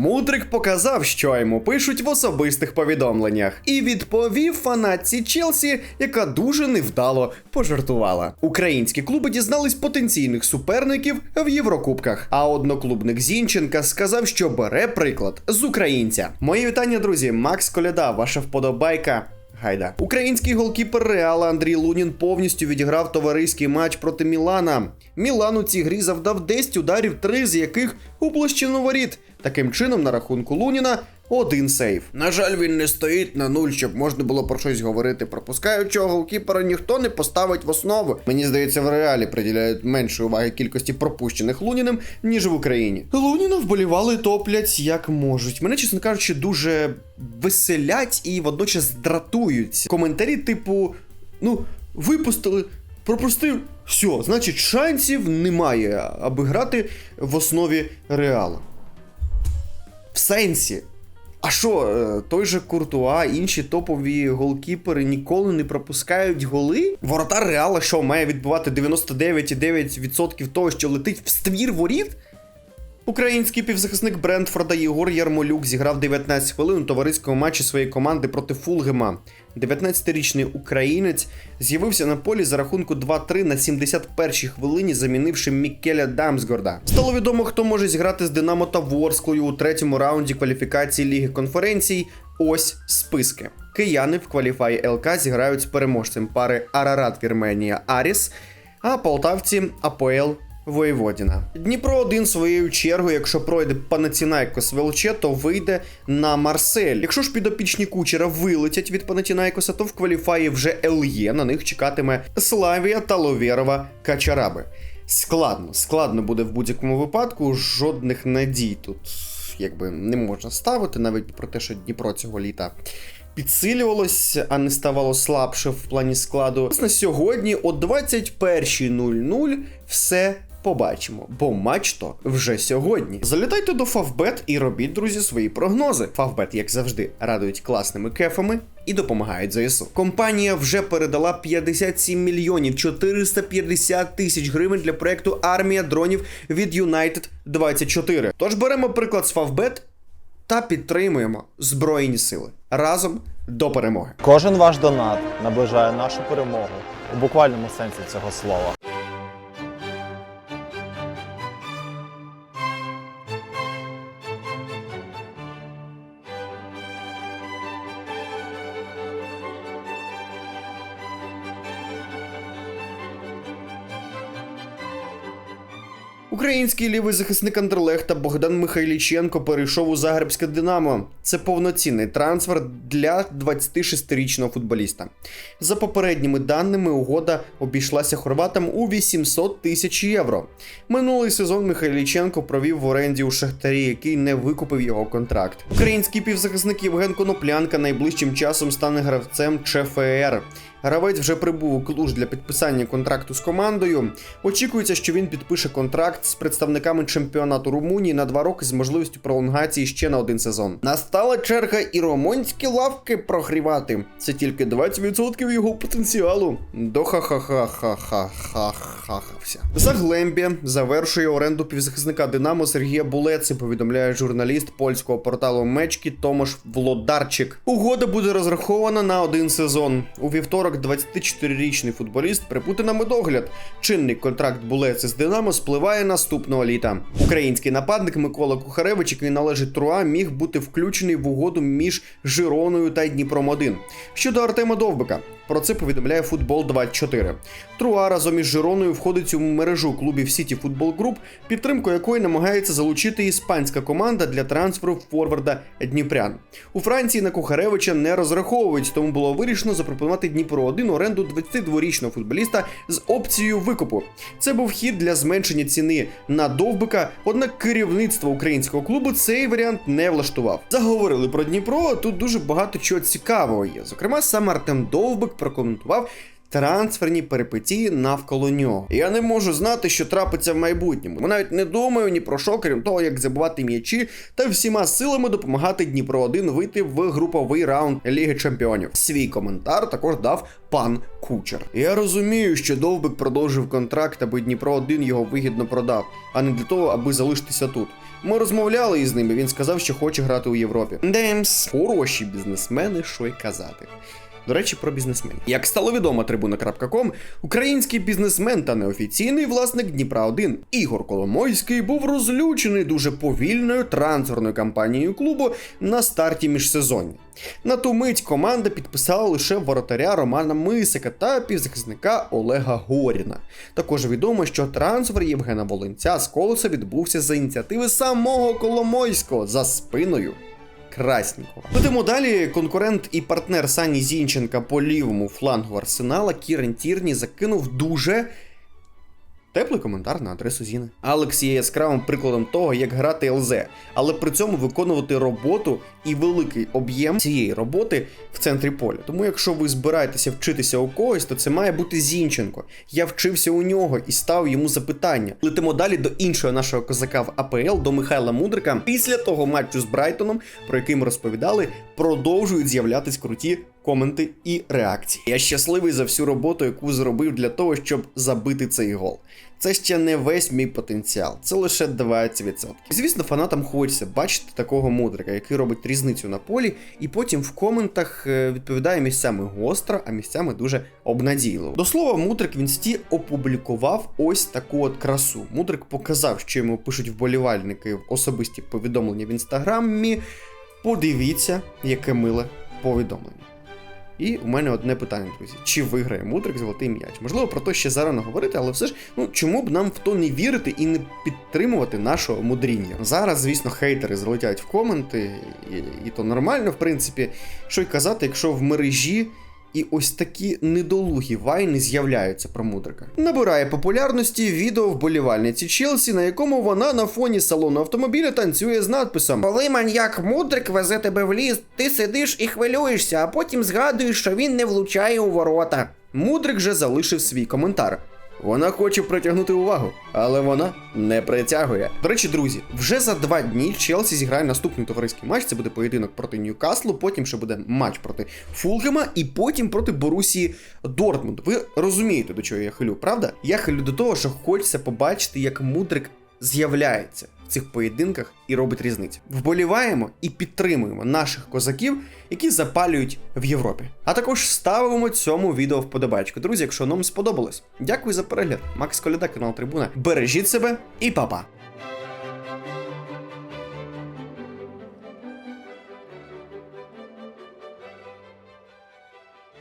Мудрик показав, що йому пишуть в особистих повідомленнях, і відповів фанатці Челсі, яка дуже невдало пожартувала. Українські клуби дізнались потенційних суперників в Єврокубках. А одноклубник Зінченка сказав, що бере приклад з українця. Мої вітання, друзі. Макс Коляда, ваша вподобайка. Гайда. Український голкіпер Реала Андрій Лунін повністю відіграв товариський матч проти Мілана. Мілан у цій грі завдав 10 ударів, три з яких у площину воріт. Таким чином, на рахунку Луніна один сейв. На жаль, він не стоїть на нуль, щоб можна було про щось говорити. Пропускаючого голкіпера ніхто не поставить в основу. Мені здається, в реалі приділяють менше уваги кількості пропущених Луніним, ніж в Україні. Луніна вболівали топлять як можуть. Мене, чесно кажучи, дуже веселять і водночас дратують. Коментарі, типу, ну, випустили. Пропустив, все, значить, шансів немає, аби грати в основі реала. В сенсі. А що, е, той же Куртуа, інші топові голкіпери ніколи не пропускають голи? Воротар Реала, що має відбувати 99,9% того, що летить в ствір воріт? Український півзахисник Брентфорда Єгор Ярмолюк зіграв 19 хвилин у товариському матчі своєї команди проти Фулгема. 19-річний українець з'явився на полі за рахунку 2-3 на 71-й хвилині, замінивши Мікеля Дамсгорда. Стало відомо, хто може зіграти з Динамо та Ворсклою у третьому раунді кваліфікації Ліги конференцій. Ось списки. Кияни в кваліфаї ЛК зіграють з переможцем пари Арарат Вірменія Аріс, а полтавці АПЛ Воєводіна. Дніпро один своєю чергою, якщо пройде Панатінайкос Велче, то вийде на Марсель. Якщо ж підопічні кучера вилетять від Панатінайкоса, то в кваліфаї вже ЛЄ на них чекатиме Славія та Ловєрова Качараби. Складно, складно буде в будь-якому випадку. Жодних надій тут якби не можна ставити, навіть про те, що Дніпро цього літа. Підсилювалось, а не ставало слабше в плані складу. На сьогодні о 21.00 все побачимо, бо матч то вже сьогодні. Залітайте до Фавбет і робіть, друзі, свої прогнози. Фавбет, як завжди, радують класними кефами. І допомагають ЗСУ. Компанія вже передала 57 мільйонів 450 тисяч гривень для проекту Армія дронів від United 24. Тож беремо приклад з Фавбет та підтримуємо Збройні Сили разом до перемоги. Кожен ваш донат наближає нашу перемогу у буквальному сенсі цього слова. Український лівий захисник Андерлехта Богдан Михайліченко перейшов у Загребське Динамо. Це повноцінний трансфер для 26-річного футболіста. За попередніми даними, угода обійшлася хорватам у 800 тисяч євро. Минулий сезон Михайліченко провів в оренді у Шахтарі, який не викупив його контракт. Український півзахисник Євген Коноплянка найближчим часом стане гравцем ЧФР. Гравець вже прибув у Клуж для підписання контракту з командою. Очікується, що він підпише контракт з представниками чемпіонату Румунії на два роки з можливістю пролонгації ще на один сезон. Настала черга і румунські лавки прогрівати. Це тільки 20% його потенціалу. До ха ха ха ха ха ха ха ха За Глембі завершує оренду півзахисника Динамо Сергія Булеци, повідомляє журналіст польського порталу Мечки Томаш Володарчик. Угода буде розрахована на один сезон. У вівторок. 40 24-річний футболіст припути на медогляд. Чинний контракт булеці з Динамо спливає наступного літа. Український нападник Микола Кухаревич, який належить Труа, міг бути включений в угоду між Жироною та Дніпром 1 Щодо Артема Довбика, про це повідомляє футбол 24 Труа разом із Жироною входить у мережу клубів Сіті Футбол Груп, підтримку якої намагається залучити іспанська команда для трансферу форварда Дніпрян. У Франції на Кухаревича не розраховують, тому було вирішено запропонувати Дніпро. 1 оренду 22-річного футболіста з опцією викупу. Це був хід для зменшення ціни на довбика, однак керівництво українського клубу цей варіант не влаштував. Заговорили про Дніпро. Тут дуже багато чого цікавого є. Зокрема, сам Артем Довбик прокоментував. Трансферні перипетії навколо нього. Я не можу знати, що трапиться в майбутньому. Я навіть не думаю ні про що, крім того, як забувати м'ячі та всіма силами допомагати Дніпро 1 вийти в груповий раунд Ліги Чемпіонів. Свій коментар також дав пан Кучер. Я розумію, що Довбик продовжив контракт, аби Дніпро 1 його вигідно продав, а не для того, аби залишитися тут. Ми розмовляли із ними. Він сказав, що хоче грати у Європі. Демс, хороші бізнесмени, що й казати. До речі, про бізнесменів. Як стало відомо трибуна.ком, український бізнесмен та неофіційний власник Дніпра 1 Ігор Коломойський був розлючений дуже повільною трансферною кампанією клубу на старті міжсезоння. На ту мить команда підписала лише воротаря Романа Мисика та півзахисника Олега Горіна. Також відомо, що трансфер Євгена Волинця з колеса відбувся за ініціативи самого Коломойського за спиною Краснікова. Будемо далі. Конкурент і партнер Сані Зінченка по лівому флангу Арсенала Кірен Тірні закинув дуже. Теплий коментар на адресу Зіни. Алекс є яскравим прикладом того, як грати ЛЗ, але при цьому виконувати роботу і великий об'єм цієї роботи в центрі поля. Тому, якщо ви збираєтеся вчитися у когось, то це має бути Зінченко. Я вчився у нього і став йому запитання. Летимо далі до іншого нашого козака в АПЛ, до Михайла Мудрика. Після того матчу з Брайтоном, про який ми розповідали, продовжують з'являтись круті коменти і реакції. Я щасливий за всю роботу, яку зробив для того, щоб забити цей гол. Це ще не весь мій потенціал, це лише 20%. Звісно, фанатам хочеться бачити такого мудрика, який робить різницю на полі, і потім в коментах е, відповідає місцями гостро, а місцями дуже обнадійливо. До слова, мудрик в інсті опублікував ось таку от красу. Мудрик показав, що йому пишуть вболівальники в особисті повідомлення в інстаграмі. Подивіться, яке миле повідомлення. І у мене одне питання, друзі: чи виграє Мудрик золотий м'яч? Можливо, про то ще зарано говорити, але все ж, ну чому б нам в то не вірити і не підтримувати нашого мудріння? Зараз, звісно, хейтери залетять в коменти, і, і то нормально, в принципі. Що й казати, якщо в мережі. І ось такі недолугі вайни з'являються про мудрика. Набирає популярності відео вболівальниці Челсі, на якому вона на фоні салону автомобіля танцює з надписом Коли маньяк мудрик везе тебе в ліс, ти сидиш і хвилюєшся, а потім згадуєш, що він не влучає у ворота. Мудрик же залишив свій коментар. Вона хоче притягнути увагу, але вона не притягує. До речі, друзі, вже за два дні Челсі зіграє наступний товариський матч. Це буде поєдинок проти Ньюкаслу, потім ще буде матч проти Фулгема і потім проти Борусії Дортмунд. Ви розумієте, до чого я хилю, правда? Я хилю до того, що хочеться побачити, як мудрик з'являється в цих поєдинках і робить різницю. Вболіваємо і підтримуємо наших козаків, які запалюють в Європі. А також ставимо цьому відео вподобайку. Друзі, якщо нам сподобалось, дякую за перегляд. Макс Коляда, канал Трибуна. Бережіть себе і па-па!